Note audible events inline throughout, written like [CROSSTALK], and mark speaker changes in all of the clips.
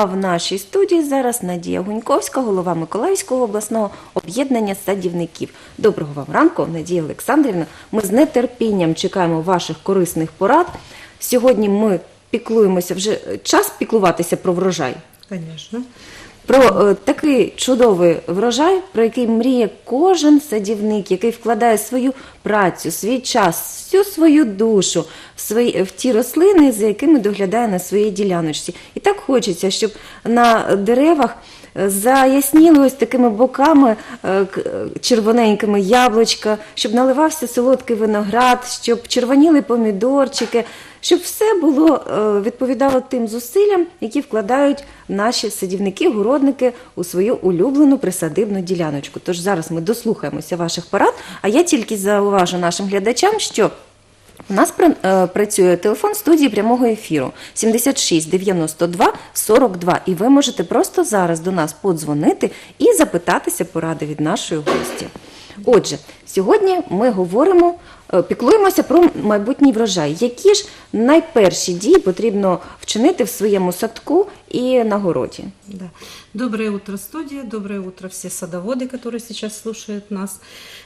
Speaker 1: А в нашій студії зараз Надія Гуньковська, голова Миколаївського обласного об'єднання садівників. Доброго вам ранку, Надія Олександрівна. Ми з нетерпінням чекаємо ваших корисних порад. Сьогодні ми піклуємося вже час піклуватися про врожай.
Speaker 2: Конечно.
Speaker 1: Про е, такий чудовий врожай, про який мріє кожен садівник, який вкладає свою працю, свій час, всю свою душу в, свої, в ті рослини, за якими доглядає на своїй діляночці. І так хочеться, щоб на деревах заясніли ось такими боками е, е, червоненькими яблучка, щоб наливався солодкий виноград, щоб червоніли помідорчики, щоб все було е, відповідало тим зусиллям, які вкладають наші садівники, городники у свою улюблену присадибну діляночку. Тож зараз ми дослухаємося ваших порад. А я тільки зауважу нашим глядачам, що у нас е, працює телефон студії прямого ефіру 76 92 42. І ви можете просто зараз до нас подзвонити і запитатися поради від нашої гості. Отже, сьогодні ми говоримо, піклуємося про майбутній врожай. Які ж найперші дії потрібно вчинити в своєму садку і на городі?
Speaker 2: Да. Доброе утро, студия. Доброе утро, все садоводы, которые сейчас слушают нас.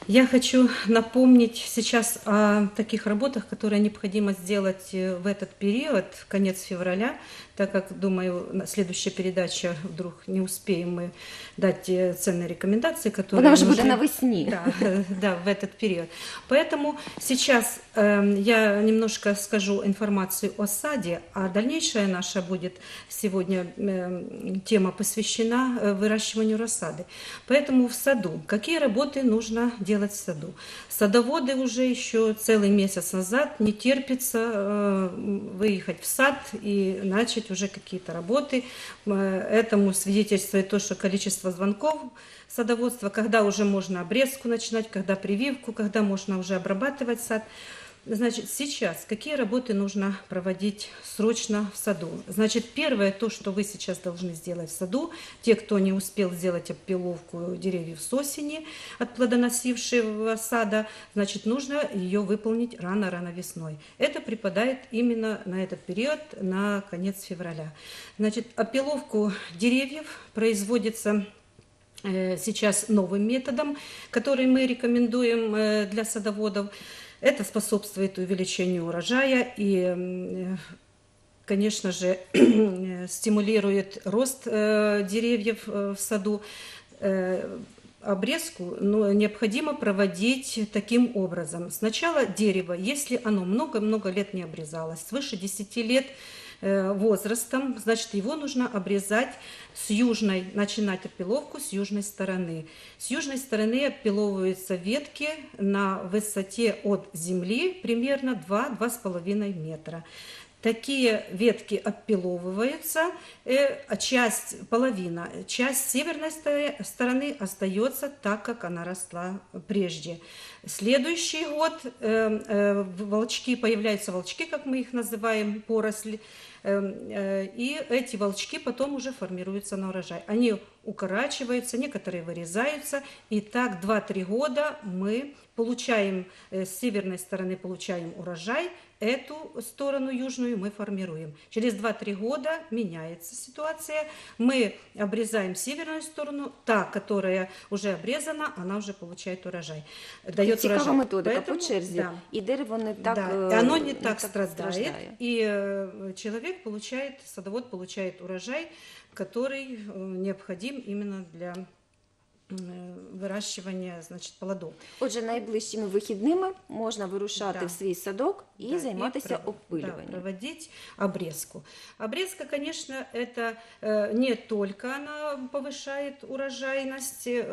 Speaker 2: Я хочу напомнить сейчас о таких работах, которые необходимо сделать э, в этот период, конец февраля, так как, думаю, на следующая передача вдруг не успеем мы дать э, ценные рекомендации, которые
Speaker 1: Вона вже буде
Speaker 2: нужны-
Speaker 1: навесні.
Speaker 2: Да, [LAUGHS] э, да, в этот период. Поэтому сейчас эм, я немножко скажу информацию о саде, а дальнейшая наша будет сегодня эм, тема посвящена э, выращиванию рассады. Поэтому в саду, какие работы нужно делать в саду? Садоводы уже еще целый месяц назад не терпится э, выехать в сад и начать уже какие-то работы. Э, Этому свидетельствует то, что количество звонков садоводства, когда уже можно обрезку начинать, когда прививку, когда можно уже обрабатывать сад. Значит, сейчас какие работы нужно проводить срочно в саду? Значит, первое, то, что вы сейчас должны сделать в саду, те, кто не успел сделать опиловку деревьев с осени от плодоносившего сада, значит, нужно ее выполнить рано-рано весной. Это припадает именно на этот период, на конец февраля. Значит, опиловку деревьев производится сейчас новым методом, который мы рекомендуем э, для садоводов. Это способствует увеличению урожая и, э, конечно же, [CLEARS THROAT] стимулирует рост э, деревьев э, в саду. Э, Обрезку ну, необходимо проводить таким образом. Сначала дерево, если оно много-много лет не обрезалось, свыше 10 лет э, возрастом, значит, его нужно обрезать с южной, начинать опиловку с южной стороны. С южной стороны опиловываются ветки на высоте от земли примерно 2-2,5 метра. Такие ветки опиловываются, э, а часть, половина, часть северной стороны остается так, как она росла прежде. Следующий год э, э, волчки, появляются волчки, как мы их называем, поросли, и эти волчки потом уже формируются на урожай. Они укорачиваются, некоторые вырезаются, и так 2-3 года мы получаем, с северной стороны получаем урожай, эту сторону южную мы формируем. Через 2-3 года меняется ситуация. Мы обрезаем северную сторону, та, которая уже обрезана, она уже получает урожай. Дает
Speaker 1: Цікава
Speaker 2: урожай.
Speaker 1: методика
Speaker 2: Поэтому,
Speaker 1: по черзі.
Speaker 2: да,
Speaker 1: І дерево не так,
Speaker 2: да,
Speaker 1: е,
Speaker 2: и оно не так страдает,
Speaker 1: страждає.
Speaker 2: и э, человек получает, садовод получает урожай, который э, необходим именно для э, выращивания, значит, плодов.
Speaker 1: Отже, найближчими вихідними можна вирушати
Speaker 2: Да.
Speaker 1: в свій садок і
Speaker 2: Да,
Speaker 1: займатися
Speaker 2: пров- да,
Speaker 1: опилюванням.
Speaker 2: проводить обрезку. Обрезка, конечно, это э, не только она повышает урожайность, э,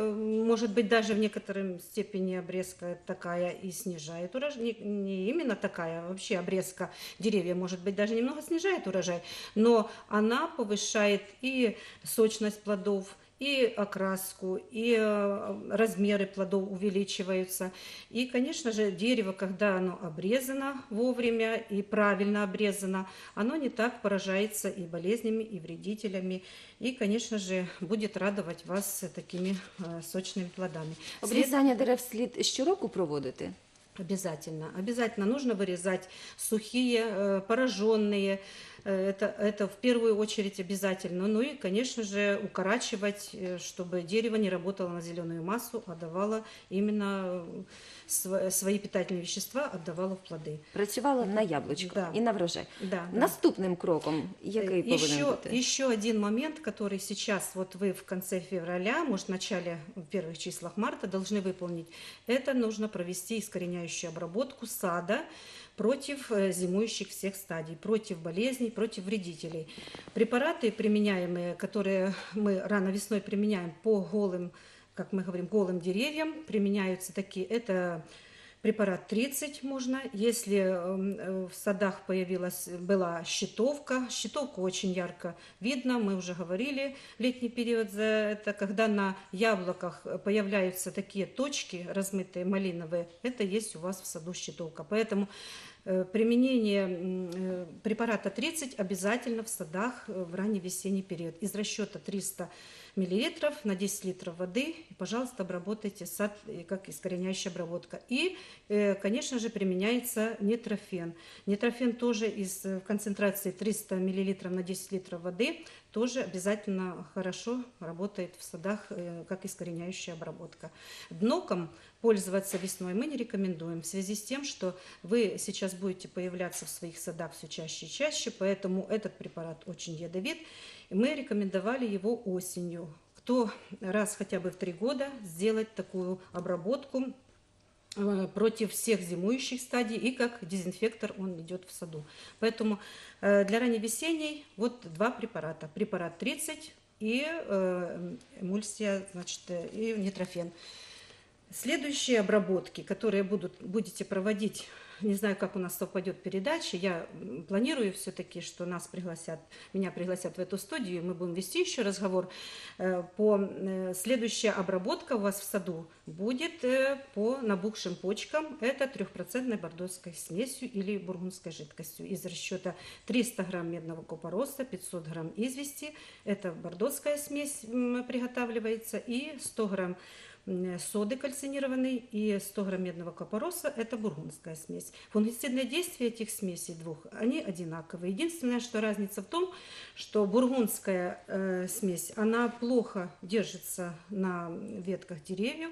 Speaker 2: может быть, даже в некотором степени обрезка такая и снижает урожай. Не, не именно такая, а вообще обрезка деревьев, может быть, даже немного снижает урожай, но она повышает и сочность плодов, и окраску, и э, размеры плодов увеличиваются. И, конечно же, дерево, когда оно обрезано вовремя и правильно обрезано, оно не так поражается и болезнями, и вредителями. И, конечно же, будет радовать вас такими э, сочными плодами.
Speaker 1: Обрізання дерев слід щороку проводити.
Speaker 2: Обязательно. Обязательно нужно вырезать сухие, э, пораженные, Э, Это, это в первую очередь обязательно. Ну и, конечно же, укорачивать, э, чтобы дерево не работало на зеленую массу, а давало именно э, св- свои питательные вещества, отдавало в плоды.
Speaker 1: Працювала на яблучко
Speaker 2: Да.
Speaker 1: і на врожай.
Speaker 2: Да, да.
Speaker 1: Наступним кроком, який
Speaker 2: еще, еще один момент, который сейчас вот вы в конце февраля, может, в начале, в первых числах марта должны выполнить. Это нужно провести искореняющую обработку сада против э, зимующих всех стадий, против болезней, против вредителей. Препараты, применяемые, которые мы рано весной применяем по голым, как мы говорим, голым деревьям, применяются такие, это Препарат 30 можно. Если эм, э, в садах появилась, была щитовка, щитовку очень ярко видно, мы уже говорили, летний период за это, когда на яблоках появляются такие точки размытые малиновые, это есть у вас в саду щитовка. Поэтому э, применение м, э, препарата 30 обязательно в садах э, в ранний весенний период. Из расчета 300 миллилитров на 10 литров воды. И, пожалуйста, обработайте сад э, как искореняющая обработка. И, э, конечно же, применяется нитрофен. Нитрофен тоже из э, концентрации 300 миллилитров на 10 литров воды тоже обязательно хорошо работает в садах э, как искореняющая обработка. Дноком пользоваться весной мы не рекомендуем в связи с тем, что вы сейчас будете появляться в своих садах все чаще и чаще, поэтому этот препарат очень ядовит. И мы рекомендовали его осенью. Кто раз хотя бы в три года сделать такую обработку против всех зимующих стадий и как дезинфектор он идет в саду. Поэтому э, для ранневесенней вот два препарата. Препарат 30 и э, эмульсия, значит, э, и нитрофен. Следующие обработки, которые будут, будете проводить, не знаю, как у нас совпадет передача, я планирую все-таки, что нас пригласят, меня пригласят в эту студию, мы будем вести еще разговор. Э, По э, следующая обработка у вас в саду будет э, по набухшим почкам. Это трехпроцентной бордоской смесью или бургундской жидкостью из расчета 300 грамм медного купороса, 500 грамм извести. Это бордоская смесь приготавливается и 100 грамм соды кальцинированной и 100 грамм медного купороса – это бургундская смесь. Фунгицидное действие этих смесей двух, они одинаковые. Единственное, что разница в том, что бургундская э, смесь, она плохо держится на ветках деревьев,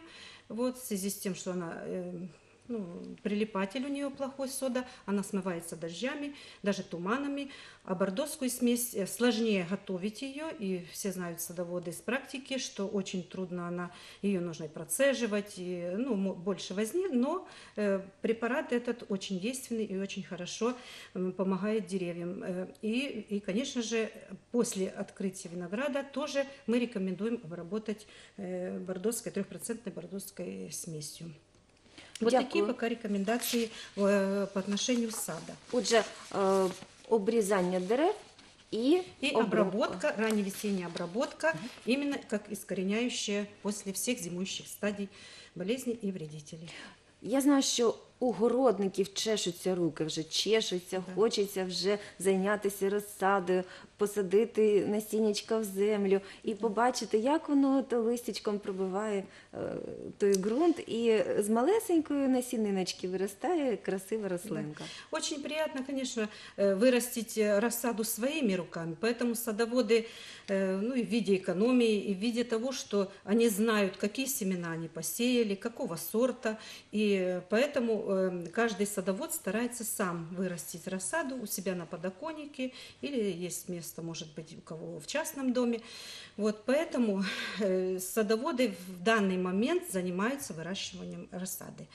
Speaker 2: вот, в связи с тем, что она э, ну, прилипатель у нее плохой сода, она смывается дождями, даже туманами. А бордоскую смесь э, сложнее готовить ее, и все знают садоводы из практики, что очень трудно она, ее нужно процеживать, и, ну, больше возни, но э, препарат этот очень действенный и очень хорошо м, помогает деревьям. Э, И, и, конечно же, после открытия винограда тоже мы рекомендуем обработать э, бордоской, трехпроцентной бордоской смесью. Вот
Speaker 1: Дякую.
Speaker 2: такие пока рекомендации э, по отношению сада.
Speaker 1: Отже, е, обрізання дерев і,
Speaker 2: И обработка, ранневесенняя обработка, именно как искореняющая после всех зимующих стадий болезней и вредителей.
Speaker 1: Я знаю, що у городників чешуться руки, вже чешуться, хочеться вже зайнятися розсадою, посадити насіннячка в землю і побачити, як воно то листячком пробиває е, той ґрунт, і з малесенької насіниночки виростає красива рослинка.
Speaker 2: Очень приятно, конечно, э, вырастить э, рассаду своими руками, поэтому садоводы, э, ну и в виде экономии, и в виде того, что они знают, какие семена они посеяли, какого сорта, и э, поэтому э, каждый садовод старается сам вырастить рассаду у себя на подоконнике, или есть место, может быть, у кого в частном доме. Вот поэтому э, садоводы в данный момент занимаются выращиванием рассады.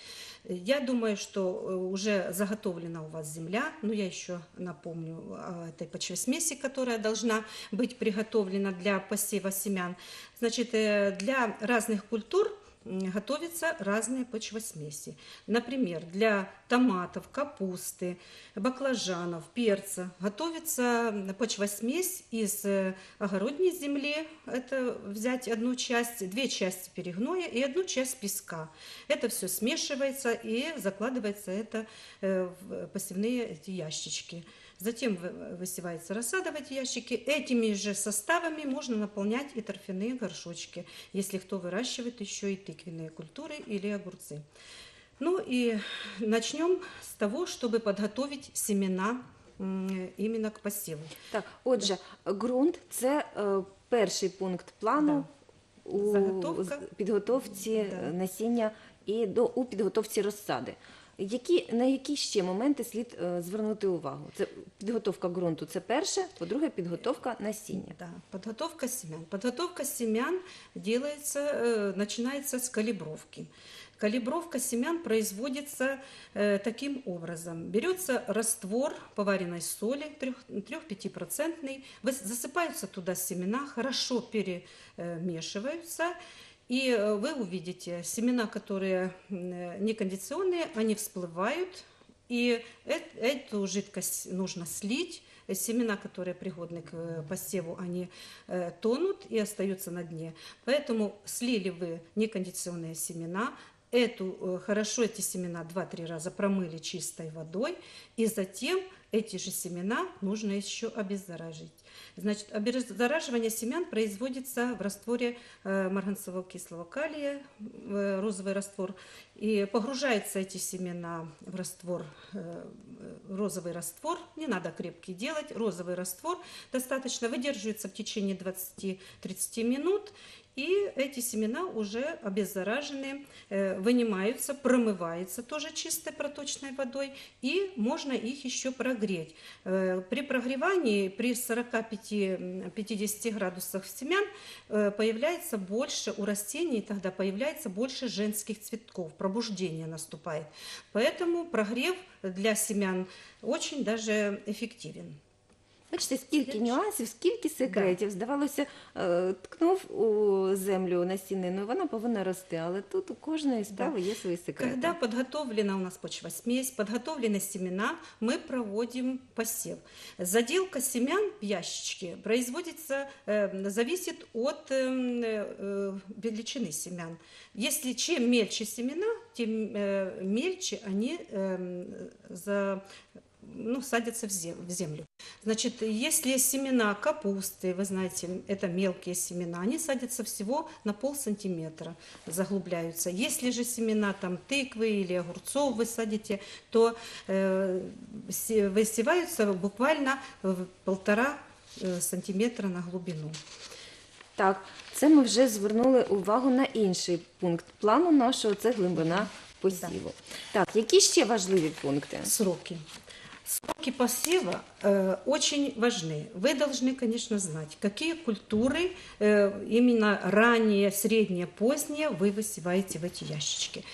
Speaker 2: Я думаю, что э, уже заготовлена у вас земля, но я еще напомню о этой почвосмеси, которая должна быть приготовлена для посева семян. Значит, э, для разных культур готовятся разные почвосмеси. Например, для томатов, капусты, баклажанов, перца готовится почвосмесь из э, огородней земли. Это взять одну часть, две части перегноя и одну часть песка. Это все смешивается и закладывается это э, в посевные ящички. Затем вы- высевается рассада в эти ящики. Этими же составами можно наполнять и торфяные горшочки, если кто выращивает еще и тыквенные культуры или огурцы. Ну и начнем с того, чтобы подготовить семена м, именно к посеву.
Speaker 1: Так, отже, ґрунт це е, перший пункт плану у
Speaker 2: Заготовка.
Speaker 1: з- підготовці
Speaker 2: Да.
Speaker 1: е, насіння і до у підготовці розсади. Які на які ще моменти слід е, звернути увагу? Це підготовка ґрунту. Це перше. По-друге, підготовка насіння.
Speaker 2: Да, подготовка семян. Подготовка семян делается, э, начинается с калибровки. Калибровка семян производится э, таким образом. Берется раствор поваренной соли 3-5%, засыпаются туда семена, хорошо перемешиваются, И э, вы увидите семена, которые э, некондиционные, они всплывают, и эт- эту жидкость нужно слить. Семена, которые пригодны к э, посеву, они тонут и остаются на дне. Поэтому слили вы некондиционные семена, эту, хорошо эти семена 2-3 раза промыли чистой водой, и затем эти же семена нужно еще обеззаражить. Значит, обеззараживание семян производится в растворе э, марганцевого кислого калия, э, розовый раствор, и погружаются эти семена в раствор, э, розовый раствор, не надо крепкий делать, розовый раствор достаточно. Выдерживается в течение 20-30 минут, и эти семена уже обеззаражены, э, вынимаются, промываются тоже чистой проточной водой, и можно их еще прогреть. Э, При прогревании, при 45-50 градусах семян э, появляется больше у растений, тогда появляется больше женских цветков, пробуждение наступает. Поэтому прогрев для семян очень даже эффективен.
Speaker 1: Бачите, скільки нюансів, скільки секретів. Здавалося, е, ткнув у землю насінину, і вона повинна рости. Але тут у кожної справи є свої секрети.
Speaker 2: Когда подготовлена у нас почвосмесь, подготовлены семена, мы проводим посев. Заделка семян в ящичке производится, э, зависит от э, э, величины семян. Если чем мельче семена, тем э, мельче они э, за, ну, садятся в зем- в землю. Значит, если семена капусты, вы знаете, это мелкие семена, они садятся всего на пол сантиметра, заглубляются. Если же семена там тыквы или огурцов вы садите, то э, се- высеваются буквально в полтора э, сантиметра на глубину.
Speaker 1: Так, це ми вже звернули увагу на інший пункт плану нашого це глибина посіву. Так, які ще важливі пункти?
Speaker 2: Сроки. Сроки посева э, очень важны. Вы должны, конечно, знать, какие культуры э, именно ранние, средние, поздние вы высеваете в эти ящички.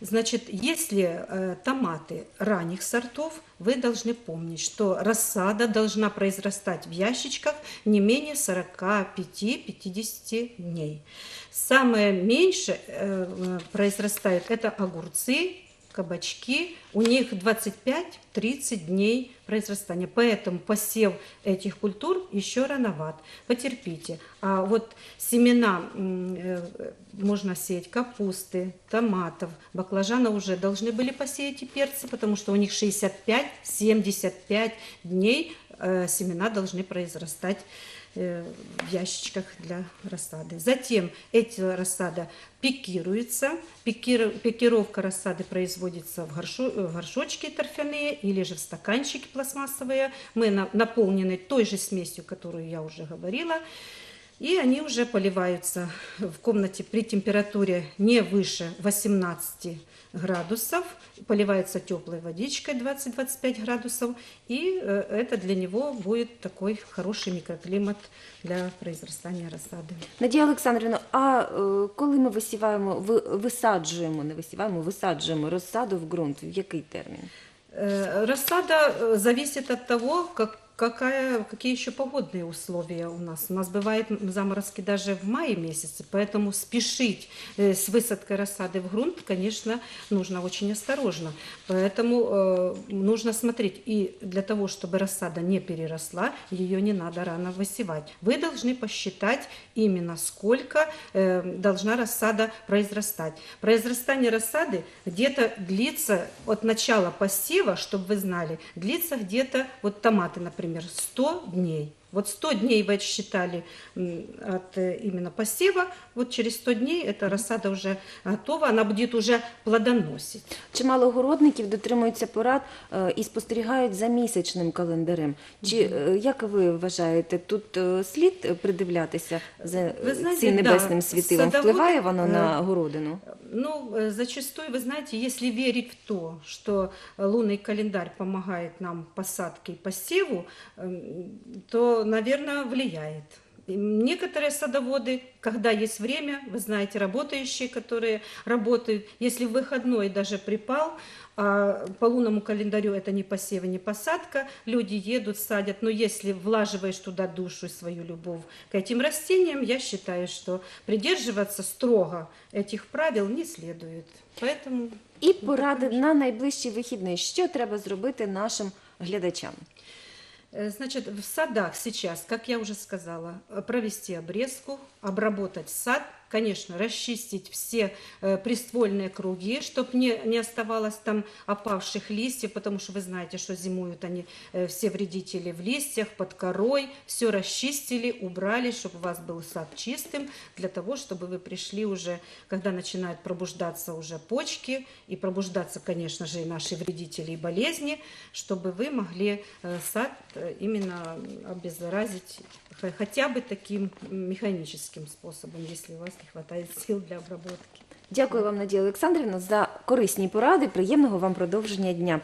Speaker 2: Значит, если э, томаты ранних сортов, вы должны помнить, что рассада должна произрастать в ящичках не менее 45-50 дней. Самое меньше э, э, произрастают это огурцы, кабачки, у них 25-30 дней произрастания. Поэтому посев этих культур еще рановат. Потерпите. А вот семена э, можно сеять капусты, томатов, баклажана уже должны были посеять и перцы, потому что у них 65-75 дней э, семена должны произрастать в ящичках для рассады. Затем эти рассада пикируется. Пикир- пикировка рассады производится в, горшо- в горшочки торфяные или же в стаканчики пластмассовые. Мы на- наполнены той же смесью, которую я уже говорила. И они уже поливаются в комнате при температуре не выше 18 градусов, поливается теплой водичкой 20-25 градусов, и э, это для него будет такой хороший микроклимат для произрастания рассады.
Speaker 1: Надія Олександрівна, а е, коли ми висіваємо, ви, висаджуємо, не висіваємо, висаджуємо розсаду в ґрунт, в який термін?
Speaker 2: Э, Рассада э, зависит от того, как, какая, какие еще погодные условия у нас. У нас бывают заморозки даже в мае месяце, поэтому спешить э, с высадкой рассады в грунт, конечно, нужно очень осторожно. Поэтому э, нужно смотреть. И для того, чтобы рассада не переросла, ее не надо рано высевать. Вы должны посчитать именно сколько э, должна рассада произрастать. Произрастание рассады где-то длится от начала посева, чтобы вы знали, длится где-то, вот томаты, например, 100 дней. Вот 100 дней вы отсчитали м, от э, именно посева, вот через 100 дней эта рассада уже готова, она будет уже плодоносить.
Speaker 1: Чимало городників дотримуються порад е, і спостерігають за місячним календарем. Чи е, як ви вважаєте, тут е, слід придивлятися за
Speaker 2: Ви знаєте,
Speaker 1: цим
Speaker 2: да,
Speaker 1: небесним світилом?
Speaker 2: садоводи,
Speaker 1: Впливає воно
Speaker 2: е,
Speaker 1: на городину?
Speaker 2: Ну, э, зачастую, вы знаете, если верить в то, что лунный календарь помогает нам посадке и посеву, эм, то, наверное, влияет. И Некоторые садоводы, когда есть время, вы знаете, работающие, которые работают, если в выходной даже припал, а по лунному календарю это не посев и не посадка, люди едут, садят, но если влаживаешь туда душу и свою любовь к этим растениям, я считаю, что придерживаться строго этих правил не следует. Поэтому
Speaker 1: І поради на найближчі вихідні. Що треба зробити нашим глядачам?
Speaker 2: Э, Значит, в садах сейчас, как я уже сказала, э, провести обрезку, обработать сад, конечно, расчистить все э, приствольные круги, чтобы не, не оставалось там опавших листьев, потому что вы знаете, что зимуют они э, все вредители в листьях, под корой. Все расчистили, убрали, чтобы у вас был сад чистым, для того, чтобы вы пришли уже, когда начинают пробуждаться уже почки, и пробуждаться, конечно же, и наши вредители и болезни, чтобы вы могли э, сад именно обеззаразить хотя бы таким механическим способом, если у вас не хватает сил для обработки.
Speaker 1: Дякую вам, Надія Олександрівна, за корисні поради. Приємного вам продовження дня.